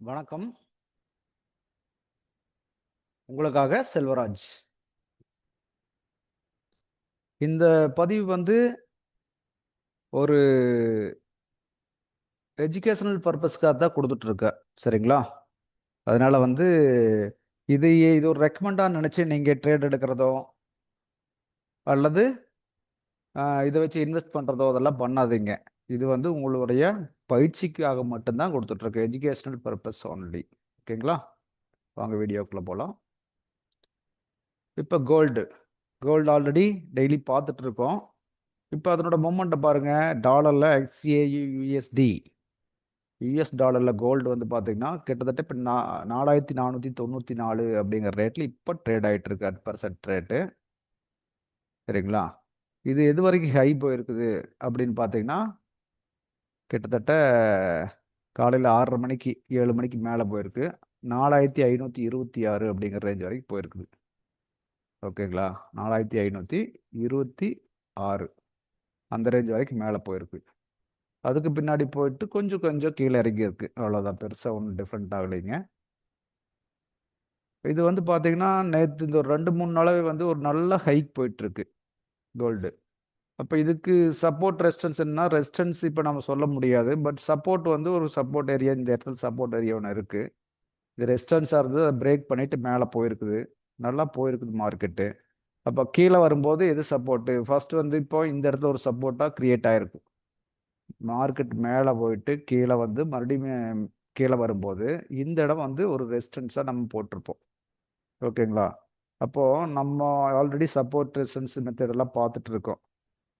வணக்கம். உங்களுக்காக செல்வராஜ். இந்த பதிவு வந்து ஒரு எஜுகேஷனல் பர்பஸ்க்காக தான் கொடுத்துட்ருக்கேன் சரிங்களா? அதனால் வந்து இது இது ஒரு ரெக்கமெண்டாக நினச்சி நீங்கள் ட்ரேட் எடுக்கிறதோ அல்லது இதை வச்சு இன்வெஸ்ட் பண்ணுறதோ அதெல்லாம் பண்ணாதீங்க. இது வந்து உங்களுடைய பயிற்சிக்காக மட்டும்தான் கொடுத்துட்ருக்கு. எஜுகேஷனல் பர்பஸ் ஒன்லி ஓகேங்களா? வாங்க வீடியோக்குள்ளே போகலாம் இப்போ கோல்டு கோல்டு ஆல்ரெடி டெய்லி பார்த்துட்டு இருக்கோம் இப்போ அதனோட மூமெண்ட்டை பாருங்கள் டாலரில் எக்ஸ்ஏயு யூஎஸ்டி யூஎஸ் டாலரில் கோல்டு வந்து பார்த்தீங்கன்னா கிட்டத்தட்ட இப்போ நா நாலாயிரத்தி நானூற்றி தொண்ணூற்றி நாலு அப்படிங்கிற ரேட்டில் இப்போ ட்ரேட் ஆகிட்டு இருக்கு அட் பர்சன்ட் ரேட்டு சரிங்களா? இது எது வரைக்கும் ஹை போயிருக்குது அப்படின்னு பார்த்தீங்கன்னா கிட்டத்தட்ட காலையில் ஆறரை மணிக்கு ஏழு மணிக்கு மேலே போயிருக்கு. நாலாயிரத்தி ஐநூற்றி இருபத்தி ஆறு அப்படிங்கிற ரேஞ்ச் வரைக்கும் போயிருக்குது. ஓகேங்களா? நாலாயிரத்தி ஐநூற்றி இருபத்தி ஆறு அந்த ரேஞ்ச் வரைக்கும் மேலே போயிருக்கு. அதுக்கு பின்னாடி போயிட்டு கொஞ்சம் கொஞ்சம் கீழே இறங்கி இருக்கு அவ்வளோதான் பெருசாக ஒன்றும் டிஃப்ரெண்ட் ஆகலைங்க. இது வந்து பார்த்தீங்கன்னா நேற்று இந்த ஒரு ரெண்டு மூணு நாளாவே வந்து ஒரு நல்ல ஹைக் போயிட்டுருக்கு கோல்டு அப்போ இதுக்கு சப்போர்ட் ரெஸ்டன்ஸ் என்ன ரெஸ்டன்ஸ் இப்போ நம்ம சொல்ல முடியாது. பட் சப்போர்ட் வந்து ஒரு சப்போர்ட் ஏரியா இந்த இடத்துல சப்போர்ட் ஏரியா ஒன்று இருக்குது இது ரெஸ்டன்ஸாக இருந்தது அதை பிரேக் பண்ணிட்டு மேலே போயிருக்குது. நல்லா போயிருக்குது மார்க்கெட்டு அப்போ கீழே வரும்போது எது சப்போர்ட்டு ஃபஸ்ட்டு வந்து இப்போ இந்த இடத்துல ஒரு சப்போர்ட்டாக க்ரியேட் ஆகிருக்கு மார்க்கெட் மேலே போயிட்டு கீழே வந்து மறுபடியும் கீழே வரும்போது இந்த இடம் வந்து ஒரு ரெஸ்டன்ஸாக நம்ம போட்டிருப்போம். ஓகேங்களா அப்போது நம்ம ஆல்ரெடி சப்போர்ட் ரெஸ்டன்ஸ் மெத்தடெல்லாம் பார்த்துட்டு இருக்கோம்.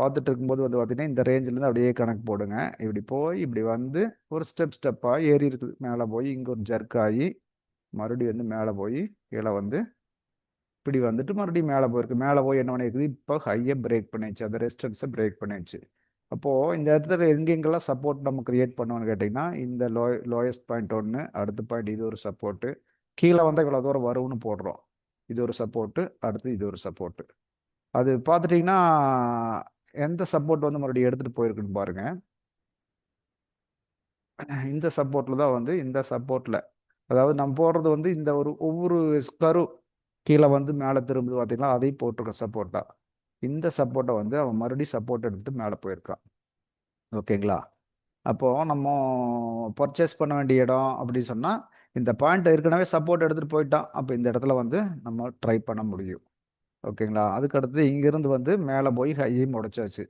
பார்த்துட்டு இருக்கும்போது வந்து பார்த்தீங்கன்னா இந்த ரேஞ்சிலேருந்து அப்படியே கணக்கு போடுங்க. இப்படி போய் இப்படி வந்து ஒரு ஸ்டெப் ஸ்டெப்பாக ஏறி இருக்குது மேலே போய் இங்கே ஒரு ஜர்க் ஆகி மறுபடியும் வந்து மேலே போய் கீழே வந்து இப்படி வந்துட்டு மறுபடியும் மேலே போயிருக்கு. மேலே போய் என்ன பண்ணிருக்குது? இப்போ ஹையை பிரேக் பண்ணிடுச்சு. அந்த ரெசிஸ்டன்ஸை பிரேக் பண்ணிடுச்சு. அப்போது இந்த இடத்துல எங்கெங்கெல்லாம் சப்போர்ட் நம்ம கிரியேட் பண்ணுவோம்னு கேட்டிங்கன்னா இந்த லோ லோயஸ்ட் பாயிண்ட் ஒன்று அடுத்த பாயிண்ட் இது ஒரு சப்போர்ட்டு கீழே வந்தால் இவ்வளோ தூரம் வரும்னு போடுறோம். இது ஒரு சப்போர்ட்டு அடுத்து இது ஒரு சப்போர்ட்டு அது பார்த்துட்டிங்கன்னா எந்த சப்போர்ட் வந்து மறுபடியும் எடுத்துகிட்டு போயிருக்குன்னு பாருங்க. இந்த சப்போர்ட்டில் தான் வந்து இந்த சப்போர்ட்டில் அதாவது நம்ம போடுறது வந்து இந்த ஒரு ஒவ்வொரு ஸ்கரு கீழே வந்து மேலே திரும்புது பார்த்தீங்கன்னா அதையும் போட்டிருக்க சப்போர்ட்டாக இந்த சப்போர்ட்டை வந்து அவன் மறுபடியும் சப்போர்ட் எடுத்துகிட்டு மேலே போயிருக்கான். ஓகேங்களா? அப்போது நம்ம பர்ச்சேஸ் பண்ண வேண்டிய இடம் அப்படின்னு சொன்னால் இந்த பாயிண்ட் ஏற்கனவே சப்போர்ட் எடுத்துகிட்டு போயிட்டான். அப்போ இந்த இடத்துல வந்து நம்ம ட்ரை பண்ண முடியும். ஓகேங்களா? அதுக்கடுத்து இங்கேருந்து வந்து மேலே போய் ஹையும் உடைச்சாச்சு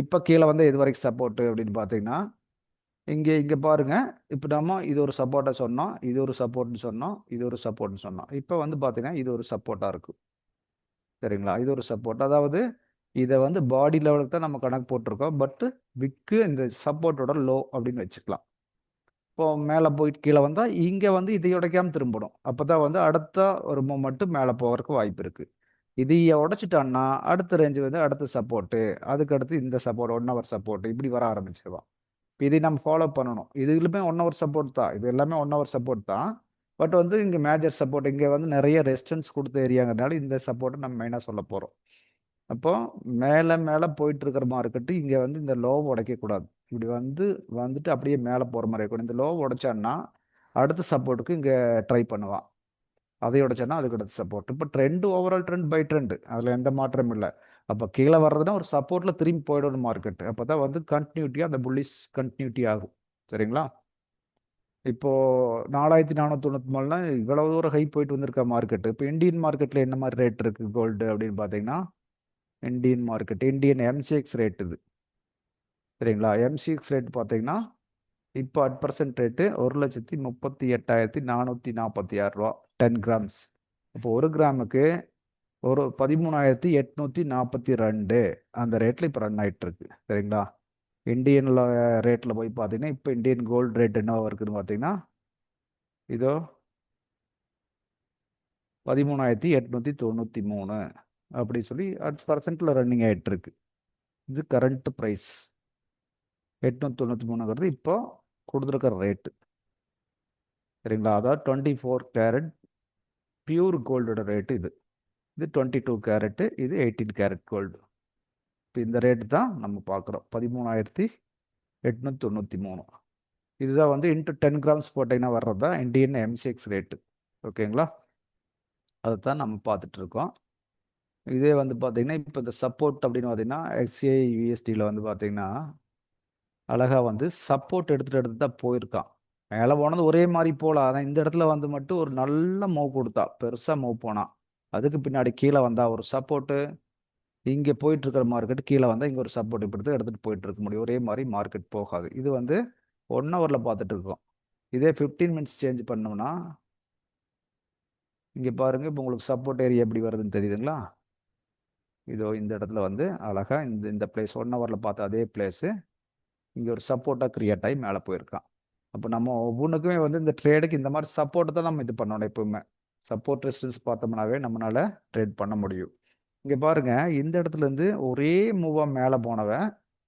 இப்போ கீழே வந்து இது வரைக்கும் சப்போர்ட்டு அப்படின்னு பார்த்தீங்கன்னா இங்கே இங்கே பாருங்கள் இப்போ நம்ம இது ஒரு சப்போர்ட்டை சொன்னோம் இது ஒரு சப்போர்ட்னு சொன்னோம் இது ஒரு சப்போர்ட்னு சொன்னோம். இப்போ வந்து பார்த்தீங்கன்னா இது ஒரு சப்போர்ட்டாக இருக்கும் சரிங்களா? இது ஒரு சப்போர்ட் அதாவது இதை வந்து பாடி லெவலுக்கு தான் நம்ம கணக்கு போட்டிருக்கோம். பட்டு விக்கு இந்த சப்போர்ட்டோட லோ அப்படின்னு வச்சுக்கலாம். இப்போ மேலே போயிட்டு கீழே வந்தால் இங்கே வந்து இதை உடைக்காமல் திரும்பணும். அப்போ தான் வந்து அடுத்த ஒரு மூமெண்ட்டு மேலே போகிறதுக்கு வாய்ப்பு இருக்குது இதைய உடைச்சிட்டான்னா அடுத்த ரேஞ்சு வந்து அடுத்த சப்போர்ட்டு அதுக்கடுத்து இந்த சப்போர்ட் ஒன் ஹவர் சப்போர்ட் இப்படி வர ஆரம்பிச்சிருவான் இப்போ இதை நம்ம ஃபாலோ பண்ணணும். இதுலுமே ஒன் ஹவர் சப்போர்ட் தான். இது எல்லாமே ஒன் ஹவர் சப்போர்ட் தான். பட் வந்து இங்கே மேஜர் சப்போர்ட் இங்கே வந்து நிறைய ரெஸ்டன்ஸ் கொடுத்த ஏரியாங்கிறனால இந்த சப்போர்ட்டை நம்ம மெயினாக சொல்ல போகிறோம் அப்போது மேலே மேலே போயிட்டு இருக்கிற மார்க்கெட்டு இங்கே வந்து இந்த லோவை உடைக்கக்கூடாது. இப்படி வந்து வந்துட்டு அப்படியே மேலே போகிற மாதிரி இருக்கணும். இந்த லோவை உடைச்சான்னா அடுத்த சப்போர்ட்டுக்கு இங்கே ட்ரை பண்ணுவான். அதை உடைச்சானா அதுக்கு அடுத்த சப்போர்ட் இப்போ trend overall trend by trend அதில் எந்த மாற்றமும் இல்லை. அப்போ கீழே வர்றதுன்னா ஒரு சப்போர்ட்டில் திரும்பி போயிடணும் மார்க்கெட் அப்போ தான் வந்து கண்டினியூட்டியாக அந்த புள்ளிஸ் கண்டினியூட்டி ஆகும். சரிங்களா? இப்போ நாலாயிரத்தி நானூற்றி தொண்ணூற்றி மூணுனா இவ்வளவு தூரம் ஹை போயிட்டு வந்திருக்க மார்க்கெட்டு இப்போ இந்தியன் மார்க்கெட்டில் என்ன மாதிரி ரேட் இருக்குது கோல்டு அப்படின்னு பார்த்தீங்கன்னா Indian market Indian MCX rate இது. சரிங்களா? எம்சிஎக்ஸ் ரேட் பார்த்தீங்கன்னா இப்போ அட் பர்சன்ட் ரேட்டு ஒரு லட்சத்தி முப்பத்தி எட்டாயிரத்தி நானூற்றி நாற்பத்தி ஆறு ரூபா. டென் கிராம்ஸ் இப்போ ஒரு கிராமுக்கு ஒரு பதிமூணாயிரத்தி எட்நூற்றி நாற்பத்தி ரெண்டு. அந்த ரேட்டில் இப்போ ரன் ஆகிட்டுருக்கு சரிங்களா? இந்தியனில் ரேட்டில் போய் பார்த்தீங்கன்னா இப்போ இந்தியன் கோல்டு ரேட் என்னவா இருக்குதுன்னு பார்த்தீங்கன்னா இதோ பதிமூணாயிரத்தி எட்நூற்றி தொண்ணூற்றி மூணு அப்படி சொல்லி அட் பர்சன்ட்டில் ரன்னிங் ஆகிட்டுருக்கு இது கரண்ட் ப்ரைஸ் எட்நூற்றி தொண்ணூற்றி மூணுங்கிறது இப்போ கொடுத்துருக்கிற ரேட்டு சரிங்களா? அதாவது டுவெண்ட்டி ஃபோர் கேரட் பியூர் கோல்டோட ரேட்டு இது. இது டுவெண்ட்டி டூ கேரட்டு இது எயிட்டீன் கேரட் கோல்டு இப்போ இந்த ரேட்டு தான் நம்ம பார்க்குறோம். பதிமூணாயிரத்தி எட்நூற்றி தொண்ணூற்றி மூணு. இதுதான் வந்து இன்ட்டு டென் கிராம்ஸ் போட்டிங்கன்னா வர்றது? தான் இண்டியன் எம்சிஎக்ஸ் ரேட்டு ஓகேங்களா அதை தான் நம்ம பார்த்துட்டு இருக்கோம் இதே வந்து பார்த்தீங்கன்னா இப்போ இந்த சப்போர்ட் அப்படின்னு பார்த்தீங்கன்னா எக்ஸ்ஏ யூஎஸ்டியில் வந்து பார்த்திங்கன்னா அழகாக வந்து சப்போர்ட் எடுத்துகிட்டு எடுத்து தான் போயிருக்கான். மேலே போனது ஒரே மாதிரி போகலாம் ஆனால் இந்த இடத்துல வந்து மட்டும் ஒரு நல்ல மூவ் கொடுத்தா பெருசாக மூவ் போனான் அதுக்கு பின்னாடி கீழே வந்தா ஒரு சப்போர்ட்டு இங்கே போயிட்டு இருக்கிற மார்க்கெட் கீழே வந்தால் இங்கே ஒரு சப்போர்ட் இப்படி தான் எடுத்துகிட்டு போயிட்டு இருக்க முடியும். ஒரே மாதிரி மார்க்கெட் போகாது. இது வந்து ஒன் ஹவரில் பார்த்துட்டு இருக்கோம். இதே ஃபிஃப்டீன் மினிட்ஸ் சேஞ்ச் பண்ணோம்னா இங்கே பாருங்கள் இப்போ உங்களுக்கு சப்போர்ட் ஏரியா எப்படி வருதுன்னு தெரியுதுங்களா? இதோ இந்த இடத்துல வந்து அழகாக இந்த இந்த பிளேஸ் ஒன் ஹவரில் பார்த்த அதே பிளேஸு இங்கே ஒரு சப்போர்ட்டாக க்ரியேட் ஆகி மேலே போயிருக்கான். அப்போ நம்ம ஒவ்வொன்றுக்குமே வந்து இந்த ட்ரேடுக்கு இந்த மாதிரி சப்போர்ட் தான் நம்ம இது பண்ணணும் எப்பவுமே. சப்போர்ட் ரெசிஸ்டன்ஸ் பார்த்தோம்னாவே நம்மளால ட்ரேட் பண்ண முடியும். இங்கே பாருங்க இந்த இடத்துல இருந்து ஒரே மூவாக மேலே போனவன்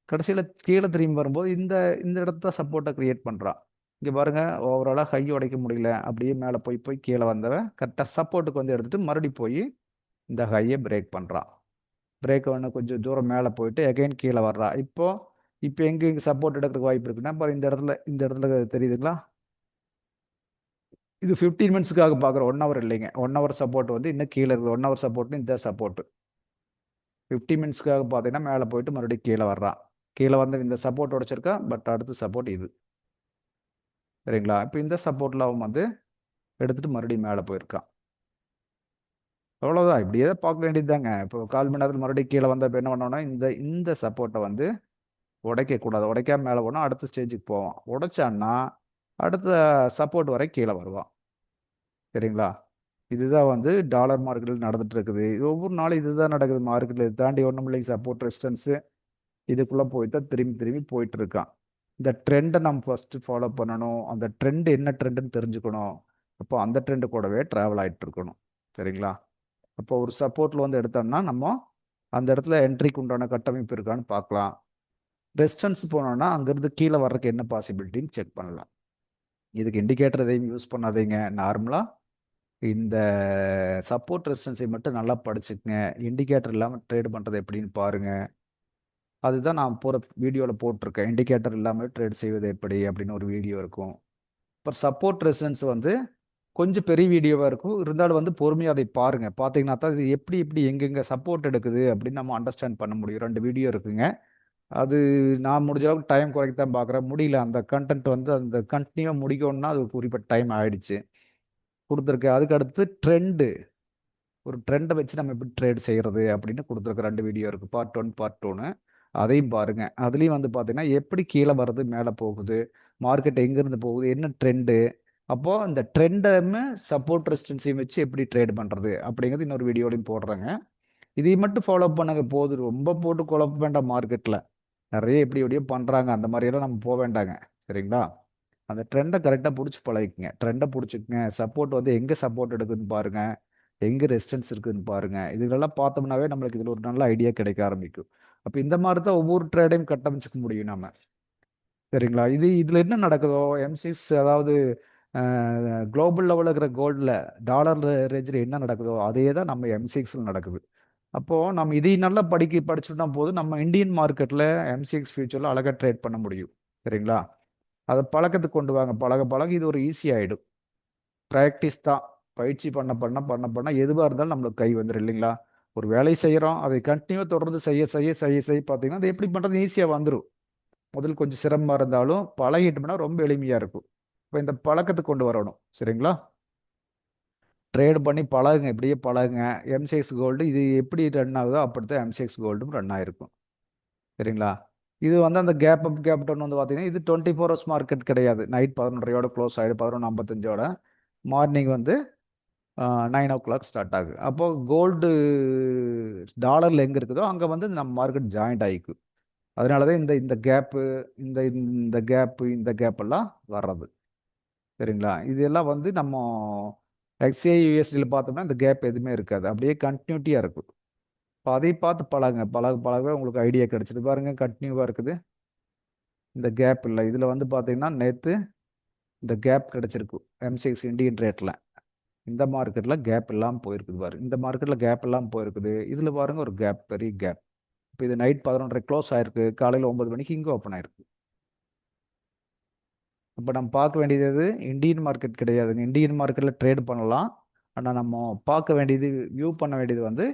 கடைசியில் கீழே திரும்பி வரும்போது இந்த இந்த இடத்த சப்போர்ட்டை க்ரியேட் பண்ணுறான் இங்கே பாருங்கள் ஓவராலாக ஹை உடைக்க முடியல. அப்படியே மேலே போய் போய் கீழே வந்தவன் கரெக்டாக சப்போர்ட்டுக்கு வந்து எடுத்துகிட்டு மறுபடி போய் இந்த ஹையை பிரேக் பண்ணுறான் பிரேக் ஒன்று கொஞ்சம் தூரம் மேலே போயிட்டு எகைன் கீழே வர்றா. இப்போது இப்போ எங்கே இங்கே சப்போர்ட் எடுக்கிறதுக்கு வாய்ப்பு இருக்குன்னா பாரு இந்த இடத்துல இந்த இடத்துல தெரியுதுங்களா? இது ஃபிஃப்டீன் மினிட்ஸுக்காக பார்க்குறோம். ஒன் ஹவர் இல்லைங்க. ஒன் ஹவர் சப்போர்ட் வந்து இன்னும் கீழே இருக்குது. ஒன் ஹவர் சப்போர்ட் இந்த சப்போர்ட்டு ஃபிஃப்டி மினிட்ஸ்க்காக பார்த்தீங்கன்னா மேலே போயிட்டு மறுபடியும் கீழே வர்றான் கீழே வந்து இந்த சப்போர்ட் உடைச்சிருக்கா பட் அடுத்த சப்போர்ட் இது. சரிங்களா? இப்போ இந்த சப்போர்ட்டில் அவன் வந்து எடுத்துகிட்டு மறுபடியும் மேலே போயிருக்கான் அவ்வளோதான் இப்படியே தான் பார்க்க வேண்டியதுதாங்க. இப்போ கால் மணி நேரத்தில் மறுபடியும் கீழே வந்தப்போ என்ன பண்ணோன்னா இந்த இந்த சப்போர்ட்டை வந்து உடைக்கக்கூடாது. உடைக்காம மேலே போனால் அடுத்த ஸ்டேஜுக்கு போவான். உடைச்சான்னா அடுத்த சப்போர்ட் வரை கீழே வருவான். சரிங்களா? இதுதான் வந்து டாலர் மார்க்கெட்டில் நடந்துட்டு இருக்குது. ஒவ்வொரு நாளும் இதுதான் நடக்குது. மார்க்கெட்டில் இது தாண்டி ஒன்றும் இல்லைங்க சப்போர்ட் ரெசிஸ்டன்ஸு இதுக்குள்ளே போய் தான் திரும்பி திரும்பி போயிட்டு இருக்கான். இந்த ட்ரெண்டை நம்ம ஃபஸ்ட்டு ஃபாலோ பண்ணணும். அந்த ட்ரெண்டு என்ன ட்ரெண்டுன்னு தெரிஞ்சுக்கணும். அப்போ அந்த ட்ரெண்டு கூடவே ட்ராவல் ஆகிட்டு இருக்கணும். சரிங்களா? அப்போ ஒரு சப்போர்ட்டில் வந்து எடுத்தோம்னா நம்ம அந்த இடத்துல என்ட்ரிக்கு உண்டான கட்டமைப்பு இருக்கான்னு பார்க்கலாம். ரெஸ்டன்ஸ் போனோம்னா அங்கேருந்து கீழே வர்றதுக்கு என்ன பாசிபிலிட்டின்னு செக் பண்ணலாம். இதுக்கு இண்டிகேட்டர் எதையும் யூஸ் பண்ணாதீங்க. நார்மலாக இந்த சப்போர்ட் ரெசிஸ்டன்ஸை மட்டும் நல்லா படிச்சுக்கங்க. இண்டிகேட்டர் இல்லாமல் ட்ரேட் பண்ணுறது எப்படின்னு பாருங்கள் அதுதான் நான் போகிற வீடியோவில் போட்டிருக்கேன். இண்டிகேட்டர் இல்லாமல் ட்ரேட் செய்வது எப்படி அப்படின்னு ஒரு வீடியோ இருக்கும். இப்போ சப்போர்ட் ரெசிஸ்டன்ஸ் வந்து கொஞ்சம் பெரிய வீடியோவாக இருக்கும். இருந்தாலும் வந்து பொறுமையாக அதை பாருங்கள் பார்த்தீங்கன்னா தான் இது எப்படி எப்படி எங்கெங்கே சப்போர்ட் எடுக்குது அப்படின்னு நம்ம அண்டர்ஸ்டாண்ட் பண்ண முடியும். ரெண்டு வீடியோ இருக்குங்க. அது நான் முடிஞ்ச அளவுக்கு டைம் குறைக்க தான் பார்க்குறேன் முடியல. அந்த கண்டென்ட் வந்து அந்த கண்டினியூவாக முடிக்கணும்னா அது குறிப்பிட்ட டைம் ஆகிடுச்சு கொடுத்துருக்கேன் அதுக்கு அடுத்து ட்ரெண்டு ஒரு ட்ரெண்டை வச்சு நம்ம எப்படி ட்ரேட் செய்கிறது அப்படின்னு கொடுத்துருக்க. ரெண்டு வீடியோ இருக்குது பார்ட் ஒன் பார்ட் டூன்னு அதையும் பாருங்கள் அதுலேயும் வந்து பார்த்திங்கன்னா எப்படி கீழே வர்றது மேலே போகுது மார்க்கெட் எங்கேருந்து போகுது என்ன ட்ரெண்டு அப்போது இந்த ட்ரெண்டையுமே சப்போர்ட் ரெசிஸ்டன்ஸையும் வச்சு எப்படி ட்ரேட் பண்ணுறது அப்படிங்கிறது இன்னொரு வீடியோலையும் போடுறாங்க. இதை மட்டும் ஃபாலோ பண்ணுங்க. போதும் ரொம்ப போட்டு குழப்ப வேண்டாம் மார்க்கெட்டில் நிறைய எப்படி எப்படியோ பண்ணுறாங்க அந்த மாதிரியெல்லாம் நம்ம போக வேண்டாங்க. சரிங்களா? அந்த ட்ரெண்டை கரெக்டாக பிடிச்சி பழகிக்குங்க. ட்ரெண்டை பிடிச்சிக்குங்க. சப்போர்ட் வந்து எங்கே சப்போர்ட் எடுக்குதுன்னு பாருங்கள் எங்கே ரெசிஸ்டன்ஸ் இருக்குதுன்னு பாருங்கள் இதுகளெல்லாம் பார்த்தோம்னாவே நம்மளுக்கு இதில் ஒரு நல்ல ஐடியா கிடைக்க ஆரம்பிக்கும். அப்போ இந்த மாதிரி தான் ஒவ்வொரு ட்ரேடையும் கட்டமைச்சிக்க முடியும் நம்ம சரிங்களா? இது இதில் என்ன நடக்குதோ? எம்சிக்ஸ் அதாவது குளோபல் லெவலில் இருக்கிற கோல்டில் டாலர் ரேஞ்சில் என்ன நடக்குதோ அதே தான் நம்ம எம்சிக்ஸில் நடக்குது. அப்போது நம்ம இதை நல்லா படிக்க படிச்சுட்டா போதும். நம்ம இந்தியன் மார்க்கெட்டில் எம்சிஎக்ஸ் ஃபியூச்சரில் அழகாக ட்ரேட் பண்ண முடியும். சரிங்களா? அதை பழக்கத்துக்கு கொண்டு வாங்க. பழக பழக இது ஒரு ஈஸி ஆகிடும் ப்ராக்டிஸ் தான். பயிற்சி பண்ண பண்ண பண்ண பண்ண எதுவாக இருந்தாலும் நம்மளுக்கு கை வந்துடும் இல்லைங்களா? ஒரு வேலை செய்கிறோம் அதை கண்டினியூ தொடர்ந்து செய்ய செய்ய செய்ய செய்ய பார்த்தீங்கன்னா அது எப்படி பண்ணுறது ஈஸியாக வந்துடும் முதல் கொஞ்சம் சிரமமாக இருந்தாலும் பழகிட்டோம்னா ரொம்ப எளிமையாக இருக்கும். இப்போ இந்த பழக்கத்துக்கு கொண்டு வரணும். சரிங்களா? ட்ரேட் பண்ணி பழகுங்க இப்படியே பழகுங்க. எம்சிஎக்ஸ் கோல்டு இது எப்படி ரன் ஆகுதோ அப்படித்தான் எம்சிஎக்ஸ் கோல்டும் ரன் ஆகிருக்கும் சரிங்களா? இது வந்து அந்த கேப் அப் கேப் டவுன் வந்து பார்த்தீங்கன்னா இது டுவெண்ட்டி ஃபோர் ஹவர்ஸ் மார்க்கெட் கிடையாது. நைட் பதினொன்றையோட க்ளோஸ் ஆகிடும் பதினொன்று ஐம்பத்தஞ்சோட. மார்னிங் வந்து நைன் ஓ கிளாக் ஸ்டார்ட் ஆகுது. அப்போது கோல்டு டாலரில் எங்கே இருக்குதோ அங்கே வந்து நம்ம மார்க்கெட் ஜாயிண்ட் ஆகிக்கும் அதனால தான் இந்த இந்த கேப்பு இந்த இந்த கேப்பு இந்த கேப்பெல்லாம் வர்றது. சரிங்களா? இதெல்லாம் வந்து நம்ம எக்ஸ்ஏ யூஎஸ்டியில் பார்த்தோம்னா இந்த கேப் எதுவுமே இருக்காது. அப்படியே கண்டினியூட்டியாக இருக்கும். இப்போ அதை பார்த்து பழகுங்க. பழக பழகவே உங்களுக்கு ஐடியா கிடச்சிது பாருங்கள் கண்டினியூவாக இருக்குது. இந்த கேப் இல்லை. இதில் வந்து பார்த்தீங்கன்னா நேற்று இந்த கேப் கிடச்சிருக்கு. எம்சிஎக்ஸ் இண்டியன் ரேட்டில் இந்த மார்க்கெட்டில் கேப் இல்லாமல் போயிருக்குது பாரு. இந்த மார்க்கெட்டில் கேப் இல்லாமல் போயிருக்குது. இதில் பாருங்கள் ஒரு கேப் பெரிய கேப் இப்போ இது நைட் பதினொன்றரை க்ளோஸ் ஆயிருக்கு. காலையில் ஒம்பது மணிக்கு இங்கே ஓப்பன் ஆயிருக்கு. இப்போ நம்ம பார்க்க வேண்டியது இந்தியன் மார்க்கெட் கிடையாதுங்க இந்தியன் மார்க்கெட்டில் ட்ரேட் பண்ணலாம். ஆனால் நம்ம பார்க்க வேண்டியது வியூ பண்ண வேண்டியது வந்து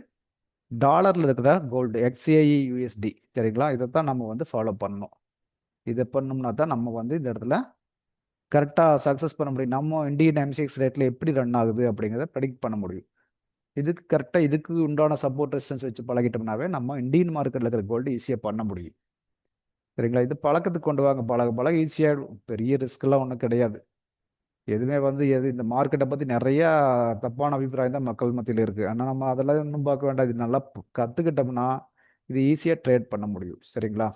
டாலரில் இருக்கிற கோல்டு எக்ஸ்ஏஇ யூஎஸ்டி சரிங்களா? இதை தான் நம்ம வந்து ஃபாலோ பண்ணணும். இதை பண்ணோம்னா தான் நம்ம வந்து இந்த இடத்துல கரெக்டாக சக்ஸஸ் பண்ண முடியும். நம்ம இந்தியன் எம்சிஎக்ஸ் ரேட்டில் எப்படி ரன் ஆகுது அப்படிங்கிறத ப்ரெடிக்ட் பண்ண முடியும். இதுக்கு கரெக்டாக இதுக்கு உண்டான சப்போர்ட் ரெசிஸ்டன்ஸ் வச்சு பழகிட்டோம்னாவே நம்ம இந்தியன் மார்க்கெட்டில் இருக்கிற கோல்டு ஈஸியாக பண்ண முடியும். சரிங்களா? இது பழக்கத்துக்கு கொண்டு வாங்க. பழக பழக ஈஸியாக பெரிய ரிஸ்க்கெல்லாம் ஒன்றும் கிடையாது. எதுவுமே வந்து எது இந்த மார்க்கெட்டை பற்றி நிறையா தப்பான அபிப்பிராயம் தான் மக்கள் மத்தியில் இருக்குது ஆனால் நம்ம அதெல்லாம் இன்னும் பார்க்க வேண்டாம். இது நல்லா கற்றுக்கிட்டோம்னா இது ஈஸியாக ட்ரேட் பண்ண முடியும். சரிங்களா?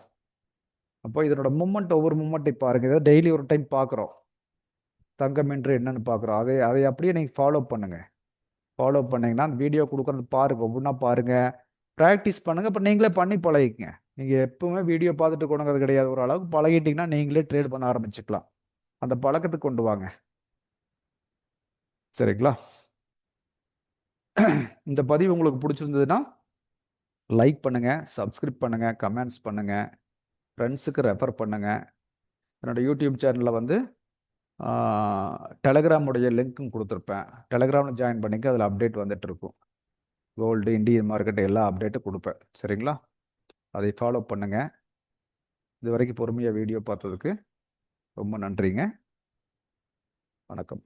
அப்போ இதனோட மூமெண்ட் ஒவ்வொரு மூமெண்ட்டை பாருங்கள் இதை டெய்லி ஒரு டைம் பார்க்குறோம். தங்கம் என்று என்னன்னு பார்க்குறோம். அதை அதை அப்படியே நீங்கள் ஃபாலோ பண்ணுங்கள் ஃபாலோ பண்ணிங்கன்னா அந்த வீடியோ கொடுக்குறது பாருங்கள் ஒவ்வொன்றா பாருங்கள் ப்ராக்டிஸ் பண்ணுங்கள் இப்போ நீங்களே பண்ணி பழகிக்கங்க. நீங்கள் எப்பவுமே வீடியோ பார்த்துட்டு கொடுங்கிறது கிடையாது. ஒரு அளவுக்கு பழகிட்டிங்கன்னா நீங்களே ட்ரேட் பண்ண ஆரம்பிச்சுக்கலாம். அந்த பழக்கத்துக்கு கொண்டு வாங்க. சரிங்களா? இந்த பதிவு உங்களுக்கு பிடிச்சிருந்ததுன்னா லைக் பண்ணுங்கள் சப்ஸ்கிரைப் பண்ணுங்கள் கமெண்ட்ஸ் பண்ணுங்கள் ஃப்ரெண்ட்ஸுக்கு ரெஃபர் பண்ணுங்கள் என்னோடய யூடியூப் சேனலில் வந்து டெலகிராமுடைய லிங்க்கும் கொடுத்துருப்பேன். டெலகிராமில் ஜாயின் பண்ணிக்க அதில் அப்டேட் வந்துட்டு இருக்கும். கோல்டு இந்தியன் மார்க்கெட் எல்லா அப்டேட்டும் கொடுப்பேன். சரிங்களா? அதை ஃபாலோ பண்ணுங்கள் இது வரைக்கும் பொறுமையாக வீடியோ பார்த்ததுக்கு ரொம்ப நன்றிங்க. வணக்கம்.